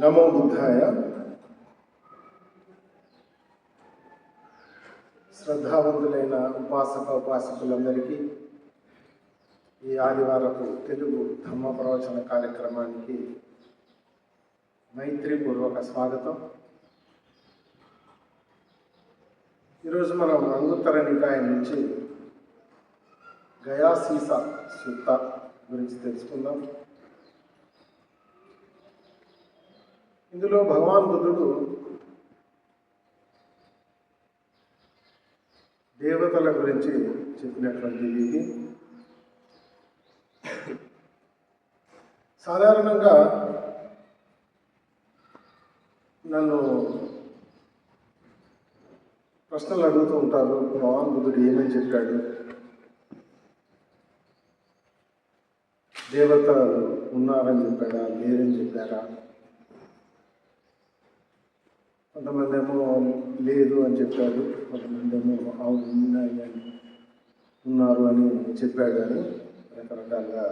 నమో బుద్ధాయ. శ్రద్ధావంతులైన ఉపాసక ఉపాసకులందరికీ ఈ ఆదివారపు తెలుగు ధర్మ ప్రవచన కార్యక్రమానికి మైత్రిపూర్వక స్వాగతం. ఈరోజు మనం అంగుత్తర నికాయ నుంచి గయాసీస సుత్త గురించి తెలుసుకుందాం. ఇందులో భగవాన్ బుద్ధుడు దేవతల గురించి చెప్పినటువంటి ఇది సాధారణంగా నన్ను ప్రశ్నలు అడుగుతూ ఉంటారు భగవాన్ బుద్ధుడు ఏమని చెప్పాడు? దేవతలు ఉన్నారని చెప్పాడా? లేరని చెప్పారా? కొంతమంది ఏమో లేదు అని చెప్పారు కొంతమంది ఏమో అవును ఉన్నాయి అని ఉన్నారు అని చెప్పాడు అని రకరకాలుగా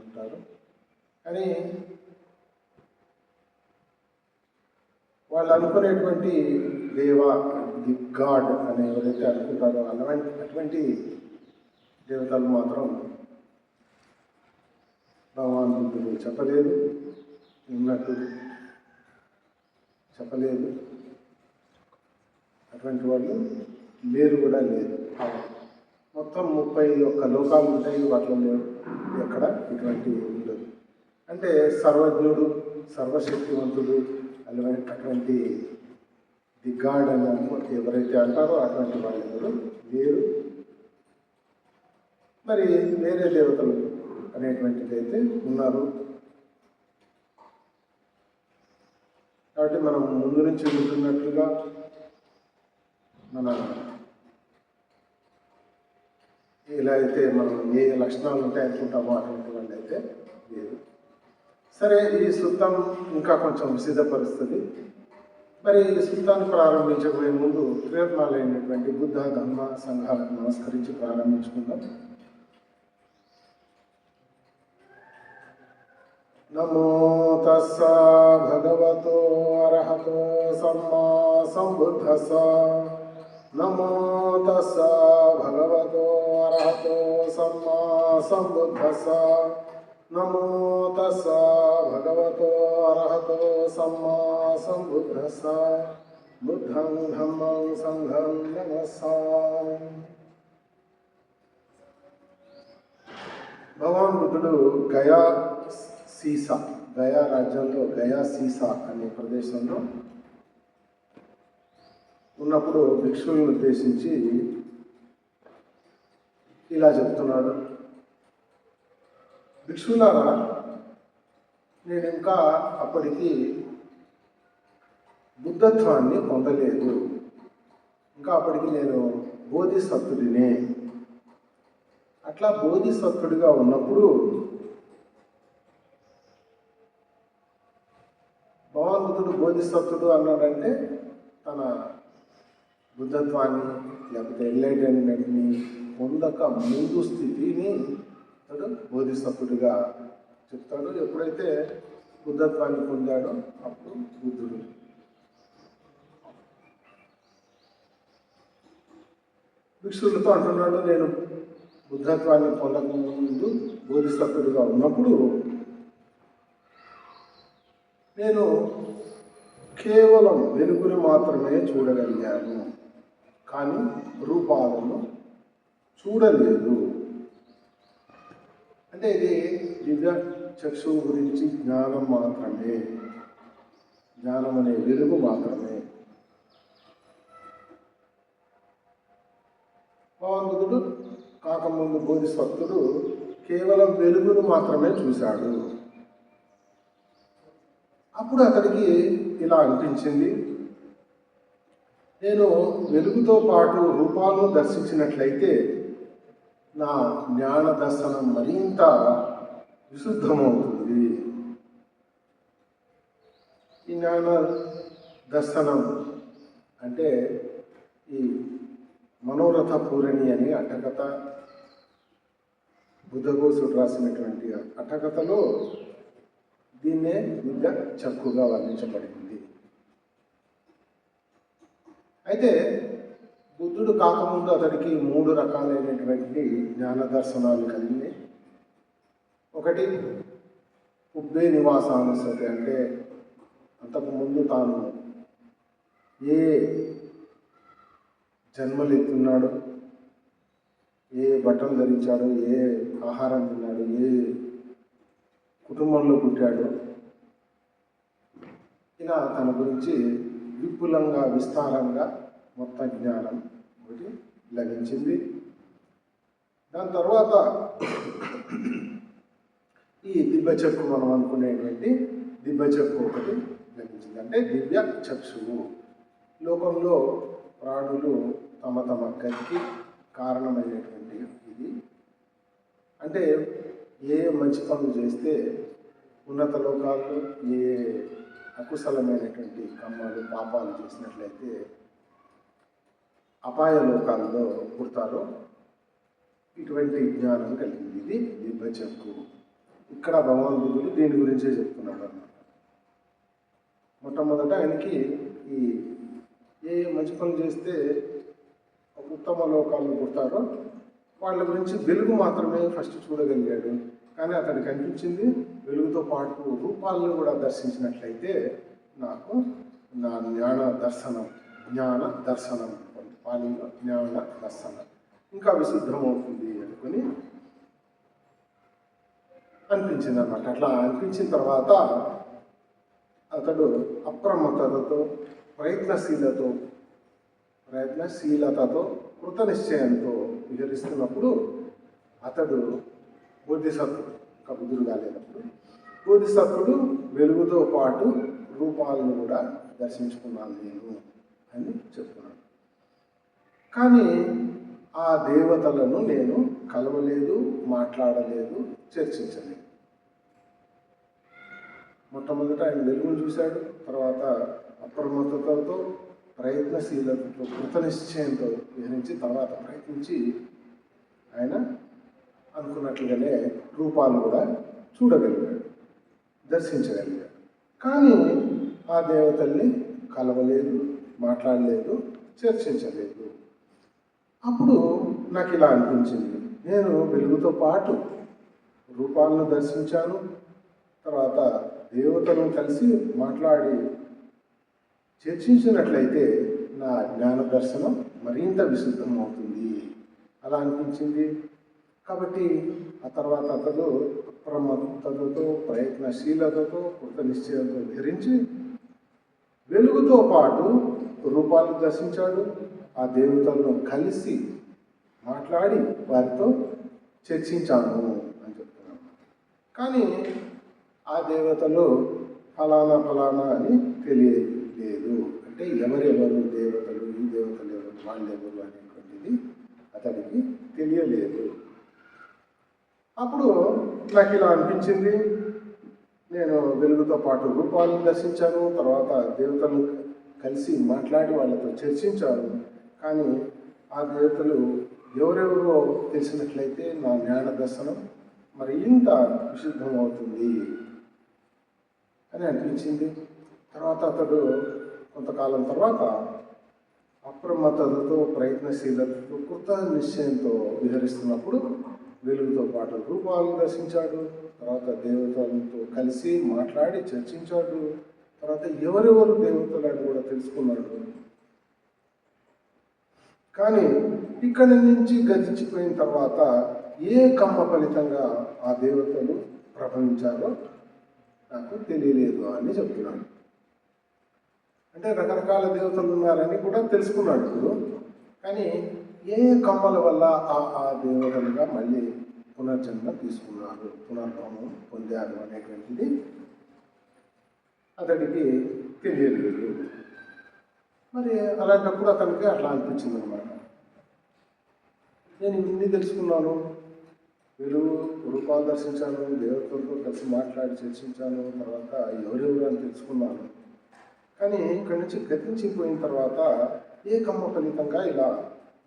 ఉంటారు. కానీ వాళ్ళు అనుకునేటువంటి దేవ ది గాడ్ అని ఎవరైతే అనుకుంటారో అలాంటి అటువంటి దేవతలు మాత్రం భగవంతుడు చెప్పలేదు ఉన్నట్టు చెప్పలేదు. అటువంటి వాళ్ళు లేరు కూడా లేదు. మొత్తం ముప్పై ఒక్క లోకాలు ఉంటాయి వాటిలో లేవు. ఎక్కడ? ఇటువంటి ఉండదు. అంటే సర్వజ్ఞుడు సర్వశక్తివంతుడు అటువంటి ది గాడ్ అని ఎవరైతే అంటారో అటువంటి వాళ్ళు ఎవరు లేరు. మరి వేరే దేవతలు అనేటువంటిది అయితే ఉన్నారు. కాబట్టి మనం ముందు నుంచి ఉంటున్నట్లుగా మన ఇలా అయితే మనం ఏ లక్షణాలు ఉంటాయి అనుకుంటామో అటువంటి వాళ్ళు అయితే లేదు. సరే ఈ సుత్తం ఇంకా కొంచెం సిద్ధపరుస్తుంది. మరి ఈ సుత్తాన్ని ప్రారంభించబోయే ముందు ప్రయత్నాలైనటువంటి బుద్ధ ధర్మ సంఘాలను నమస్కరించి ప్రారంభించుకుందాం. నమో తస్స భగవతో అర్హతో సమ్మా సంబుద్ధస. నమో తస్స భగవతో అర్హతో సమ్మా సంబుద్ధస్స నమో తస్స భగవతో అర్హతో సమ్మా సంబుద్ధస్స బుద్ధం ధమ్మం సంఘం నమస్సాం భగవాన్ బుద్ధుడు గయా సీసా గయా రాజ్యంలో గయా సీసా అనే ప్రదేశంలో ఉన్నప్పుడు భిక్షువుని ఉద్దేశించి ఇలా చెప్తున్నాడు. భిక్షులారా నేను ఇంకా అప్పటికి బుద్ధత్వాన్ని పొందలేదు. ఇంకా అప్పటికి నేను బోధిసత్తుడినే. అట్లా బోధిసత్తుడిగా ఉన్నప్పుడు భగవాన్ బోధిసత్తుడు అన్నాడంటే తన బుద్ధత్వాన్ని లేకపోతే ఎన్లైటైన్మెంట్ని పొందక ముందు స్థితిని అతడు బోధిసత్తుడిగా చెప్తాడు. ఎప్పుడైతే బుద్ధత్వాన్ని పొందాడో అప్పుడు బుద్ధుడు. భిక్షులతో అంటున్నాడు నేను బుద్ధత్వాన్ని పొందక ముందు బోధిసత్తుడిగా ఉన్నప్పుడు నేను కేవలం వెలుగుని మాత్రమే చూడగలిగాను. కానీ రూపాలను చూడలేదు. అంటే ఇది దివ్య చక్షువు గురించి జ్ఞానం మాత్రమే. జ్ఞానం అనే వెలుగు మాత్రమే. భగవంతుడు కాకముందు బోధిసత్తుడు కేవలం వెలుగును మాత్రమే చూశాడు. అప్పుడు అతడికి ఇలా అనిపించింది. నేను వెలుగుతో పాటు రూపాలను దర్శించినట్లయితే నా జ్ఞాన దర్శనం మరింత విశుద్ధమవుతుంది. ఈ జ్ఞాన దర్శనం అంటే ఈ మనోరథ పూరణి అని అట్టకథ. బుద్ధఘోషుడు రాసినటువంటి అట్టకథలో దీన్నే ఇంకా చక్కుగా వర్ణించబడింది. అయితే బుద్ధుడు కాకముందు అతడికి మూడు రకాలైనటువంటి జ్ఞాన దర్శనాలు కలిగినాయి ఒకటి ఉబ్బే నివాసానుసతి అంటే అంతకుముందు తాను ఏ జన్మలు ఎత్తున్నాడు ఏ బట్టలు ధరించాడు ఏ ఆహారం తిన్నాడు ఏ కుటుంబంలో పుట్టాడు. ఇలా తన గురించి విపులంగా విస్తారంగా మొత్తం జ్ఞానం ఒకటి లభించింది. దాని తర్వాత ఈ దివ్య చక్కు మనం అనుకునేటువంటి దివ్య చక్కు ఒకటి లభించింది. అంటే దివ్య చక్షువు లోకంలో ప్రాణులు తమ తమ గతికి కారణమైనటువంటి ఇది. అంటే ఏ మంచి పనులు చేస్తే ఉన్నత లోకాల్లో ఏ అకుశలమైనటువంటి కమ్మలు పాపాలు చేసినట్లయితే అపాయ లోకాల్లో పుడతారో. ఇటువంటి జ్ఞానం కలిగింది. ఇది దీనిపై చెప్పు ఇక్కడ భగవాన్ దీని గురించే చెప్తున్నాడు అన్నమాట. మొట్టమొదట ఆయనకి ఈ ఏ మంచి పనులు చేస్తే ఒక ఉత్తమ లోకాల్లో పుడతారో వాళ్ళ గురించి వెలుగు మాత్రమే ఫస్ట్ చూడగలిగాడు. కానీ అతనికి అనిపించింది వెలుగుతో పాటు రూపాలను కూడా దర్శించినట్లయితే నాకు నా జ్ఞాన దర్శనం జ్ఞాన దర్శనం పాలిలో జ్ఞాన దర్శనం ఇంకా విశుద్ధమవుతుంది అనుకుని అనిపించింది అనమాట అట్లా అనిపించిన తర్వాత అతడు అప్రమత్తతతో ప్రయత్నశీలతో ప్రయత్నశీలతతో కృత నిశ్చయంతో విహరిస్తున్నప్పుడు అతడు బోధిసత్వుడు కబుద్ధుడు బుద్ధుడు కాలేనప్పుడు బోధిసత్వుడు వెలుగుతో పాటు రూపాలను కూడా దర్శించుకున్నాను నేను అని చెప్తున్నాను కానీ ఆ దేవతలను నేను కలవలేదు మాట్లాడలేదు చర్చించలేదు. మొట్టమొదట ఆయన వెలుగును చూశాడు తర్వాత అప్రమత్తతతో ప్రయత్నశీలతతో కృతనిశ్చయంతో విహరించి తర్వాత ప్రయత్నించి ఆయన అనుకున్నట్లుగానే రూపాలు కూడా చూడగలిగాడు దర్శించగలిగాడు. కానీ ఆ దేవతల్ని కలవలేదు మాట్లాడలేదు చర్చించలేదు. అప్పుడు నాకు ఇలా అనిపించింది. నేను వెలుగుతో పాటు రూపాలను దర్శించాను తర్వాత దేవతలను కలిసి మాట్లాడి చర్చించినట్లయితే నా జ్ఞాన దర్శనం మరింత విశుద్ధమవుతుంది. అలా అనిపించింది. కాబట్టి ఆ తర్వాత అతడు అప్రమత్తతతో ప్రయత్నశీలతతో కృత నిశ్చయంతో ధరించి వెలుగుతో పాటు రూపాలు దర్శించాడు. ఆ దేవతలను కలిసి మాట్లాడి వారితో చర్చించాను అని చెప్తున్నాను కానీ ఆ దేవతలు ఫలానా ఫలానా అని తెలియలేదు. అంటే ఎవరెవరు దేవతలు ఈ దేవతలు ఎవరు వాళ్ళెవరు అనేటువంటిది అతనికి తెలియలేదు. అప్పుడు నాకు ఇలా అనిపించింది. నేను వెలుగుతో పాటు రూపాలను దర్శించాను తర్వాత దేవతలను కలిసి మాట్లాడి వాళ్ళతో చర్చించాను. కానీ ఆ దేవతలు ఎవరెవరో తెలిసినట్లయితే నా జ్ఞాన దర్శనం మరి ఇంత విశుద్ధం అవుతుంది అని అనిపించింది. తర్వాత అతడు కొంతకాలం తర్వాత అప్రమత్తతతో ప్రయత్నశీలతతో కృత నిశ్చయంతో విహరిస్తున్నప్పుడు వెలుగుతో పాటు రూపాలను దర్శించాడు. తర్వాత దేవతలతో కలిసి మాట్లాడి చర్చించాడు. తర్వాత ఎవరెవరు దేవతలు అని కూడా తెలుసుకున్నాడు. కానీ ఇక్కడి నుంచి గతించిపోయిన తర్వాత ఏ కమ్మ ఫలితంగా ఆ దేవతలు ప్రభవించారో నాకు తెలియలేదు అని చెప్తున్నాడు. అంటే రకరకాల దేవతలు ఉన్నారని కూడా తెలుసుకున్నాడు. కానీ ఏ కమ్మల వల్ల ఆ ఆ దేవతలుగా మళ్ళీ పునర్జన్మ తీసుకున్నారు. పునర్భవం పొందారు అనేటువంటిది అతడికి తెలియలేదు మరి అలాంటప్పుడు అతనికి అట్లా అనిపించింది అనమాట నేను ఇన్ని తెలుసుకున్నాను. వెలుగు రూపాలు దర్శించాను దేవతలతో కలిసి మాట్లాడి చర్చించాను తర్వాత ఎవరెవరు అని తెలుసుకున్నాను. కానీ ఇక్కడి నుంచి గతించిపోయిన తర్వాత ఏ కమ్మ ఫలితంగా ఇలా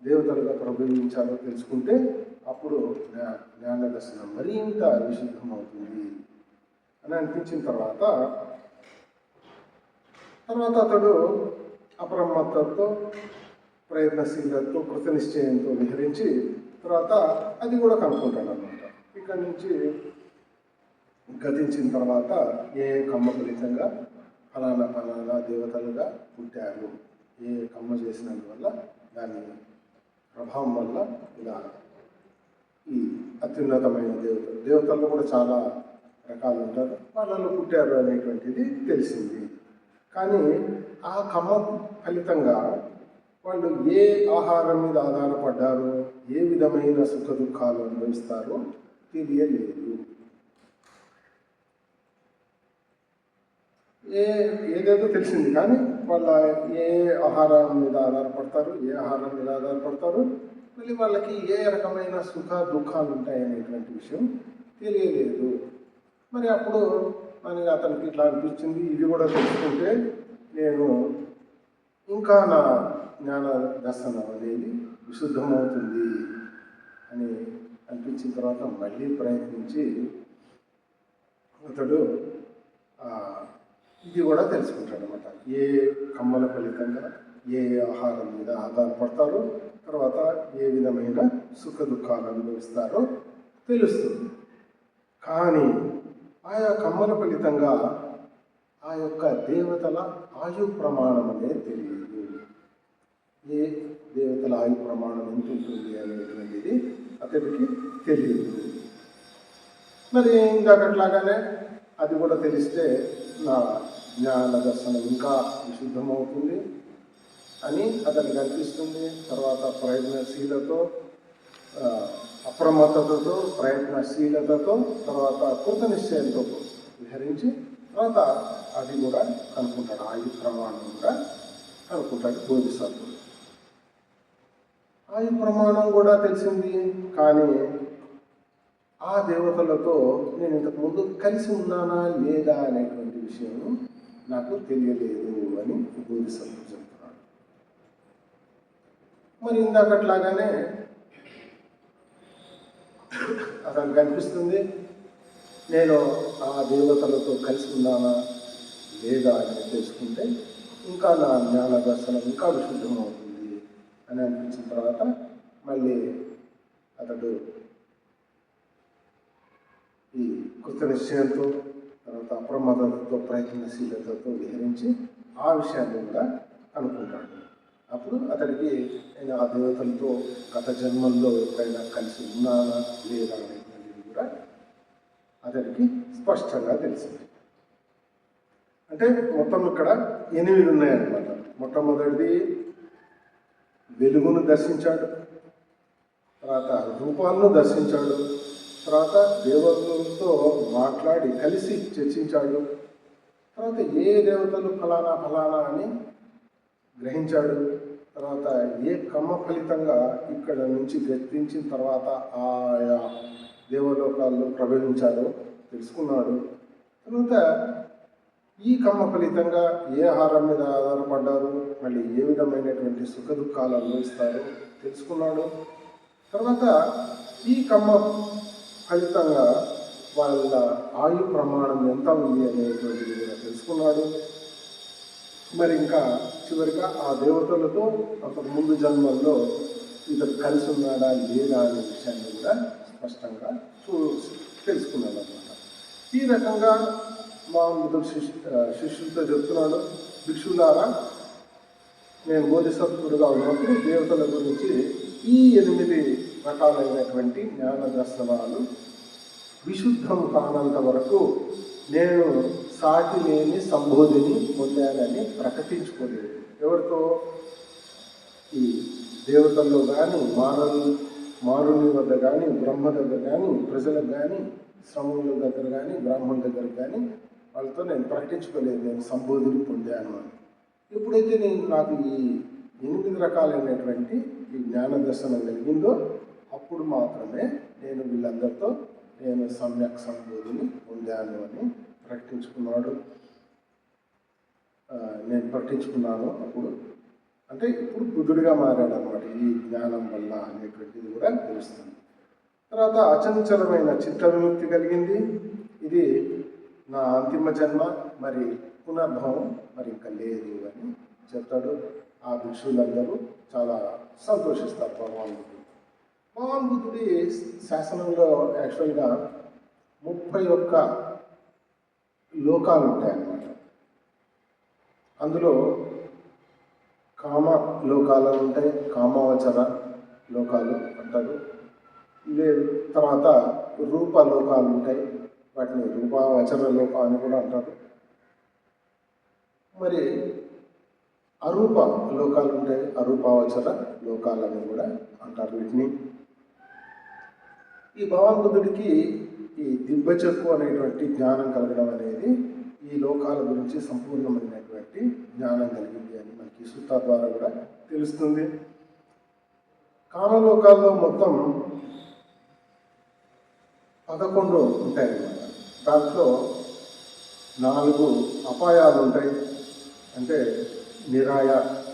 దేవతలుగా ప్రభవించాలో తెలుసుకుంటే అప్పుడు జ్ఞానదర్శనం జ్ఞాన దర్శనం మరింత విశుద్ధం అవుతుంది అని అనిపించిన తర్వాత తర్వాత అతడు అప్రమత్తతో ప్రయత్నశీలతో కృతనిశ్చయంతో విహరించి తర్వాత అది కూడా కనుక్కుంటాడు అనమాట ఇక్కడి నుంచి గతించిన తర్వాత ఏ కమ్మ ఫలితంగా ఫలానా ఫలానా దేవతలుగా పుట్టారు. ఏ కమ్మ చేసినందువల్ల దాని ప్రభావం వల్ల ఇలా అత్యున్నతమైన దేవతలు దేవతల్లో కూడా చాలా రకాలు ఉంటారు. వాళ్ళలో పుట్టారు అనేటువంటిది తెలిసింది. కానీ ఆ క్రమం ఫలితంగా వాళ్ళు ఏ ఆహారం మీద ఆధారపడ్డారు ఏ విధమైన సుఖ దుఃఖాలు అనుభవిస్తారో తెలియలేదు. ఏ ఏదేదో తెలిసింది. కానీ వాళ్ళ ఏ ఆహారం మీద ఆధారపడతారు ఏ ఆహారం మీద ఆధారపడతారు మళ్ళీ వాళ్ళకి ఏ రకమైన సుఖ దుఃఖాలు ఉంటాయనేటువంటి విషయం తెలియలేదు. మరి అప్పుడు మనకి అతనికి ఇట్లా అనిపించింది. ఇది కూడా తెలుసుకుంటే నేను ఇంకా నా జ్ఞాన దర్శనం అనేది విశుద్ధమవుతుంది అని అనిపించిన తర్వాత మళ్ళీ ప్రయత్నించి అతడు ఇది కూడా తెలుసుకుంటాడు అనమాట ఏ కమ్మల ఫలితంగా ఏ ఆహారం మీద ఆధారపడతారో తర్వాత ఏ విధమైన సుఖ దుఃఖాలు అనుభవిస్తారో తెలుస్తుంది. కానీ ఆయా కమ్మల ఫలితంగా ఆ యొక్క దేవతల ఆయు ప్రమాణం అనేది తెలియదు. ఏ దేవతల ఆయు ప్రమాణం ఎంత ఉంటుంది అనేటువంటిది అతడికి తెలియదు. మరి ఇంకా అట్లాగానే అది కూడా తెలిస్తే నా జ్ఞాన దర్శనం ఇంకా విశుద్ధమవుతుంది. అని అతనికి అనిపిస్తుంది. తర్వాత ప్రయత్నశీలతో ఆ, అప్రమత్తతతో ప్రయత్నశీలతతో తర్వాత కృత నిశ్చయంతో విహరించి తర్వాత అది కూడా కనుక్కుంటాడు. ఆయు ప్రమాణం కూడా కనుక్కుంటాడు బోధిసత్వం ఆయు ప్రమాణం కూడా తెలిసింది. కానీ ఆ దేవతలతో నేను ఇంతకు ముందు కలిసి ఉన్నానా లేదా అనేటువంటి విషయం నాకు తెలియలేదు అని బోధిసత్వం మరి ఇందాకట్లాగానే అతనికి కనిపిస్తుంది. నేను ఆ దేవతలతో కలిసి ఉన్నానా లేదా అని తెలుసుకుంటే ఇంకా నా జ్ఞాన దర్శనం ఇంకా విశుద్ధమవుతుంది అని అనిపించిన తర్వాత మళ్ళీ అతడు ఈ కృత నిశ్చయంతో తర్వాత అప్రమత్తతో ప్రయత్నశీలతతో విహరించి ఆ విషయాన్ని కూడా కనుక్కుంటాడు. అప్పుడు అతడికి నేను ఆ దేవతలతో గత జన్మల్లో ఎప్పుడైనా కలిసి ఉన్నానా లేదా అనేది కూడా అతడికి స్పష్టంగా తెలిసింది. అంటే మొత్తం ఇక్కడ ఎనిమిది ఉన్నాయన్నమాట. మొట్టమొదటిది వెలుగును దర్శించాడు తర్వాత రూపాలను దర్శించాడు తర్వాత దేవతలతో మాట్లాడి కలిసి చర్చించాడు తర్వాత ఏ దేవతలు ఫలానా ఫలానా అని గ్రహించాడు తర్వాత ఏ కమ్మ ఫలితంగా ఇక్కడ నుంచి గర్తించిన తర్వాత ఆయా దేవలోకాల్లో ప్రవేశించారో తెలుసుకున్నాడు. తర్వాత ఈ కమ్మ ఫలితంగా ఏ ఆహారం మీద ఆధారపడ్డారు మళ్ళీ ఏ విధమైనటువంటి సుఖ దుఃఖాలు అనుభవిస్తారో తెలుసుకున్నాడు. తర్వాత ఈ కమ్మ ఫలితంగా వాళ్ళ ఆయు ప్రమాణం ఎంత ఉంది అనేటువంటిది తెలుసుకున్నాడు. మరి ఇంకా చివరిగా ఆ దేవతలతో ఒక ముందు జన్మల్లో ఇతడు కలిసి ఉన్నాడా లేదా అనే విషయాన్ని కూడా స్పష్టంగా చూ తెలుసుకున్నాడు అనమాట ఈ రకంగా మా మిత్రుడు శిష్యు శిష్యులతో చెప్తున్నాడు భిక్షులారా నేను బోధిసత్వుడుగా ఉన్నప్పుడు దేవతల గురించి ఈ ఎనిమిది రకాలైనటువంటి జ్ఞాన దర్శనాలు విశుద్ధం కానంత వరకు నేను సాటి లేని సంబోధిని పొందానని ప్రకటించుకోలేదు ఎవరితో? ఈ దేవతల్లో కానీ మారుని మారుని వద్ద కానీ బ్రహ్మ దగ్గర కానీ ప్రజలకు కానీ శ్రమముల దగ్గర కానీ బ్రాహ్మణ దగ్గర కానీ వాళ్ళతో నేను ప్రకటించుకోలేదు నేను సంబోధిని పొందాను అని. ఎప్పుడైతే నేను నాకు ఈ ఎనిమిది రకాలైనటువంటి ఈ జ్ఞాన దర్శనం కలిగిందో అప్పుడు మాత్రమే నేను వీళ్ళందరితో నేను సమ్యక్ సంబోధిని పొందాను అని ప్రకటించుకున్నాడు నేను ప్రకటించుకున్నాను అప్పుడు. అంటే ఇప్పుడు బుద్ధుడిగా మారాడు అనమాట ఈ జ్ఞానం వల్ల అనేటువంటిది కూడా తెలుస్తుంది. తర్వాత అచంచలమైన చిత్త విముక్తి కలిగింది. ఇది నా అంతిమ జన్మ మరి పునర్భవం మరి ఇంకా లేదు అని చెప్తాడు. ఆ భిక్షులందరూ చాలా సంతోషిస్తారు భగవాన్ బుద్ధుడు. భగవాన్ బుద్ధుడి శాసనంలో యాక్చువల్గా ముప్పై ఒక్క లోకాలు ఉంటాయన్నమాట అందులో కామ లోకాలు ఉంటాయి కామావచర లోకాలు అంటారు. లేదు తర్వాత రూప లోకాలు ఉంటాయి వాటిని రూపావచర లోక అని కూడా అంటారు. మరి అరూప లోకాలు ఉంటాయి అరూపావచర లోకాలని కూడా అంటారు వీటిని. ఈ భగవాన్ బుద్ధుడికి ఈ అనేటువంటి జ్ఞానం కలగడం అనేది ఈ లోకాల గురించి సంపూర్ణమైనటువంటి జ్ఞానం కలిగింది అని మనకి సూత్ర ద్వారా కూడా తెలుస్తుంది. కామలోకాల్లో మొత్తం పదకొండు ఉంటాయి అన్నమాట. దాంట్లో నాలుగు అపాయాలు ఉంటాయి. అంటే నిరాయ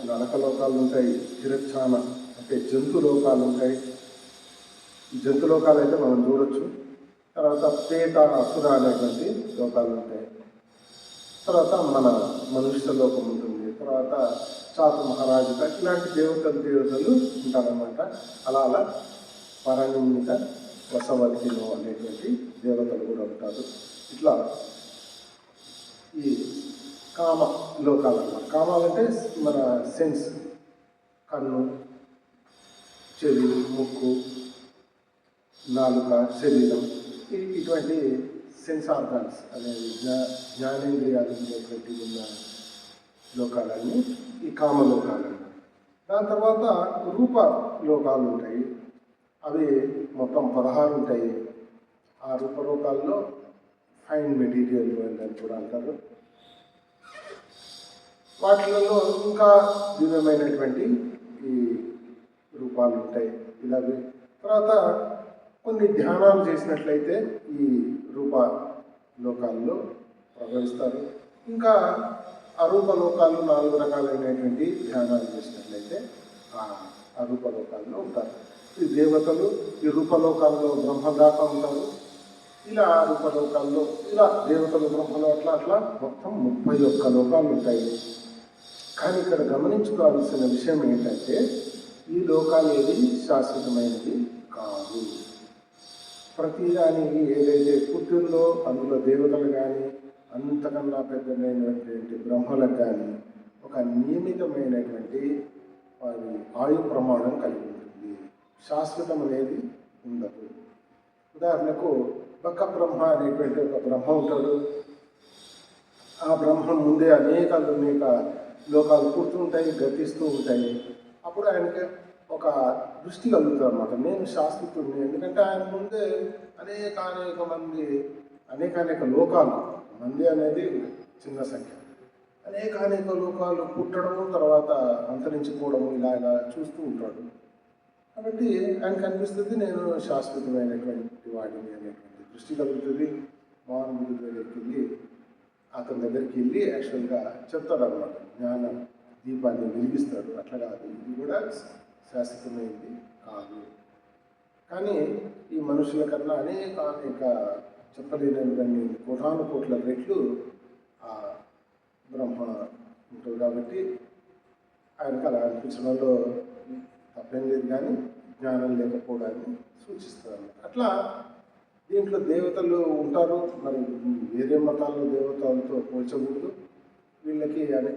నరక లోకాలు ఉంటాయి తిరచ్చాన అంటే జంతు లోకాలు ఉంటాయి. జంతు లోకాలు అయితే మనం చూడొచ్చు. తర్వాత ప్రేత అసుర అనేటువంటి లోకాలు ఉంటాయి. తర్వాత మన మనుష్య లోకం ఉంటుంది. తర్వాత చాతు మహారాజు ఇలాంటి దేవతలు దేవతలు ఉంటారన్నమాట. అలా అలా పరంగిత వసవతిలో అనేటువంటి దేవతలు కూడా ఉంటారు. ఇట్లా ఈ కామ లోకాలు అన్నమాట కామాలంటే మన సెన్స్. కన్ను చెవి ముక్కు నాలుక శరీరం. ఇటువంటి సెన్స్ ఆర్గాన్స్ అనేవి జ్ఞా జ్ఞానేంద్రియాలు ఉండేటువంటి ఉన్న లోకాలన్నీ ఈ కామ లోకాలు. దాని తర్వాత రూప లోకాలు ఉంటాయి. అవి మొత్తం పదహారు ఉంటాయి. ఆ రూపలోకాల్లో ఫైన్ మెటీరియల్ అని కూడా అంటారు. వాటిలలో ఇంకా దివ్యమైనటువంటి ఈ రూపాలు ఉంటాయి. ఇలాగే తర్వాత కొన్ని ధ్యానాలు చేసినట్లయితే ఈ రూప లోకాల్లో ప్రవహిస్తారు. ఇంకా అరూప లోకాలు నాలుగు రకాలైనటువంటి ధ్యానాలు చేసినట్లయితే ఆ అరూప లోకాల్లో ఉంటారు. ఈ దేవతలు ఈ రూపలోకాల్లో బ్రహ్మదాత ఉంటారు. ఇలా ఆ రూపలోకాల్లో ఇలా దేవతలు బ్రహ్మలు అట్లా అట్లా మొత్తం ముప్పై ఒక్క లోకాలు ఉంటాయి. కానీ ఇక్కడ గమనించుకోవాల్సిన విషయం ఏంటంటే ఈ లోకాలు ఏది శాశ్వతమైనది కాదు ప్రతిదానికి ఏదైతే పుట్టిందో అందులో దేవతలు కానీ అంతకన్నా పెద్దమైనటువంటి బ్రహ్మలకు కానీ ఒక నియమితమైనటువంటి వారి ఆయు ప్రమాణం కలిగి ఉంటుంది. శాశ్వతం అనేది ఉండదు. ఉదాహరణకు బక్క బ్రహ్మ అనేటువంటి ఒక బ్రహ్మ ఉంటాడు. ఆ బ్రహ్మ ముందే అనేక అనేక లోకాలు పుడుతుంటాయి గతిస్తూ ఉంటాయి. అప్పుడు ఆయనకి ఒక దృష్టి కలుగుతుంది అనమాట నేను శాశ్వతుడిని ఎందుకంటే ఆయన ముందే అనేక అనేక మంది అనేక అనేక లోకాలు మంది అనేది చిన్న సంఖ్య. అనేక అనేక లోకాలు పుట్టడము తర్వాత అంతరించిపోవడము ఇలా ఇలా చూస్తూ ఉంటాడు. కాబట్టి ఆయనకు అనిపిస్తుంది నేను శాశ్వతమైనటువంటి వాడిని అనేటువంటి దృష్టి కలుగుతుంది మానవుడి దగ్గరికి వెళ్ళి అతని దగ్గరికి వెళ్ళి యాక్చువల్గా చెప్తాడు అనమాట జ్ఞానం దీపాన్ని వెలిగిస్తాడు. అట్లా కాదు. ఇది కూడా శాశ్వతమైంది కాదు. కానీ ఈ మనుషుల కన్నా అనేక అనేక చెప్పలేనన్ని కోటాను కోట్ల రెట్లు ఆ బ్రహ్మ ఉంటుంది కాబట్టి ఆయనకు అలా అనిపించడంలో తప్పేం లేదు కానీ జ్ఞానం లేకపోవడాన్ని సూచిస్తారు. అట్లా దీంట్లో దేవతలు ఉంటారు మరి వేరే మతాల్లో దేవతలతో పోల్చకూడదు. వీళ్ళకి అనే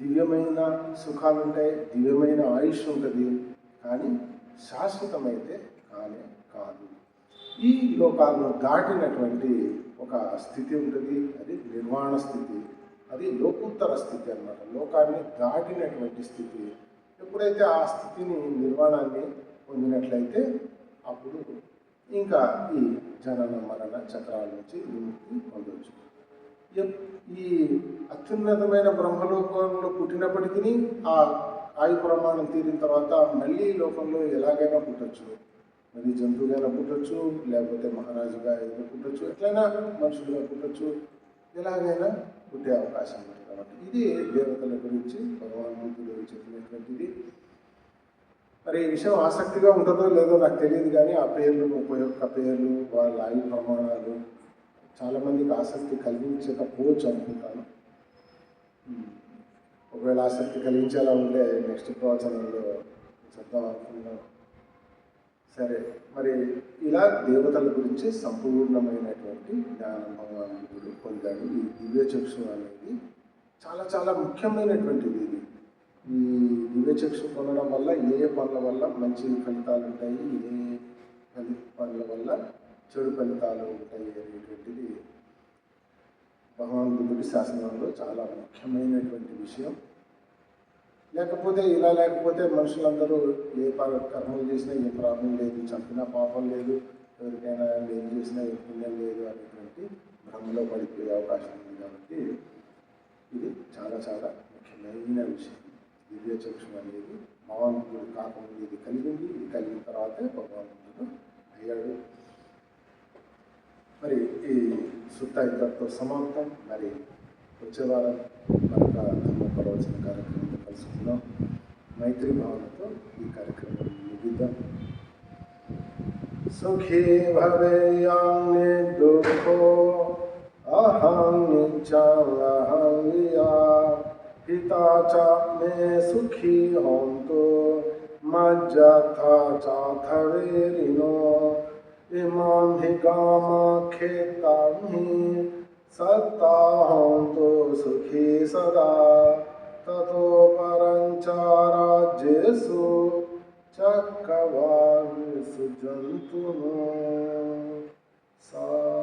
దివ్యమైన సుఖాలు ఉంటాయి దివ్యమైన ఆయుష్ ఉంటుంది కానీ శాశ్వతమైతే కానే కాదు. ఈ లోకాలను దాటినటువంటి ఒక స్థితి ఉంటుంది అది నిర్వాణ స్థితి. అది లోకోత్తర స్థితి అన్నమాట. లోకాన్ని దాటినటువంటి స్థితి. ఎప్పుడైతే ఆ స్థితిని నిర్వాణాన్ని పొందినట్లయితే అప్పుడు ఇంకా ఈ జనన మరణ చక్రాల నుంచి విముక్తి పొందవచ్చు ఈ అత్యున్నతమైన బ్రహ్మలోకంలో పుట్టినప్పటికీ ఆ ఆయు ప్రమాణం తీరిన తర్వాత మళ్ళీ లోకంలో ఎలాగైనా పుట్టచ్చు. మరి జంతువుగా పుట్టచ్చు లేకపోతే మహారాజుగా ఏదో పుట్టచ్చు ఎట్లయినా మనుషులుగా పుట్టచ్చు ఎలాగైనా పుట్టే అవకాశం ఉంది కాబట్టి ఇది దేవతల గురించి భగవాన్ బుద్ధుడు చెప్పినటువంటిది. మరి ఈ విషయం ఆసక్తిగా ఉంటుందో లేదో నాకు తెలియదు కానీ ఆ పేర్లు ముప్పై ఒక్క పేర్లు వాళ్ళ ఆయు ప్రమాణాలు చాలామందికి ఆసక్తి కలిగించకపోవచ్చు అనుకుంటాను. ఒకవేళ ఆసక్తి కలిగించేలా ఉంటే నెక్స్ట్ ప్రవచనంలో చెప్దాం అనుకున్నాను సరే మరి ఇలా దేవతల గురించి సంపూర్ణమైనటువంటి జ్ఞానం భగవానుడు పొందాడు. ఈ దివ్య చక్షు అనేది చాలా చాలా ముఖ్యమైనటువంటిది ఇది. ఈ దివ్య చక్షు పొందడం వల్ల ఏ ఏ పనుల వల్ల మంచి ఫలితాలు ఉంటాయి? ఏ ఏ ఫలి పనుల వల్ల చెడు ఫలితాలు ఉంటాయి అనేటువంటిది భగవాన్ శాసనంలో చాలా ముఖ్యమైనటువంటి విషయం. లేకపోతే ఇలా లేకపోతే మనుషులందరూ ఏ కర్మలు చేసినా ఏ ప్రాబ్లం లేదు చంపినా పాపం లేదు ఎవరికైనా ఏం చేసినా ఏ పుణ్యం లేదు అనేటువంటి భ్రమలో పడిపోయే అవకాశం ఉంది కాబట్టి ఇది చాలా చాలా ముఖ్యమైన విషయం. దివ్య చక్షుం అనేది భగవంతుడు కాకముందు ఇది కలిగింది ఇది కలిగిన తర్వాతే భగవంతుడు అయ్యాడు. మరి ఈ సుత్త ఇంతటితో సమాప్తం. మరి వచ్చే వారం మరొక ధర్మ ప్రవచన కార్యక్రమంలో కలుసుకుందాం. మైత్రి భావనతో ఈ కార్యక్రమం ముగిద్దాం. సుఖీ భవేయాన్ని దుఃఖో అహం నిత్యాహం వియా పితా చ మే సుఖీ హోంతో మజ్జథా इमां हि कामाख्येतां हि सत्ताहन्तु सुखी सदा। ततो परञ्चाराज्येषु चक्रवायुषु जन्तुनो। सा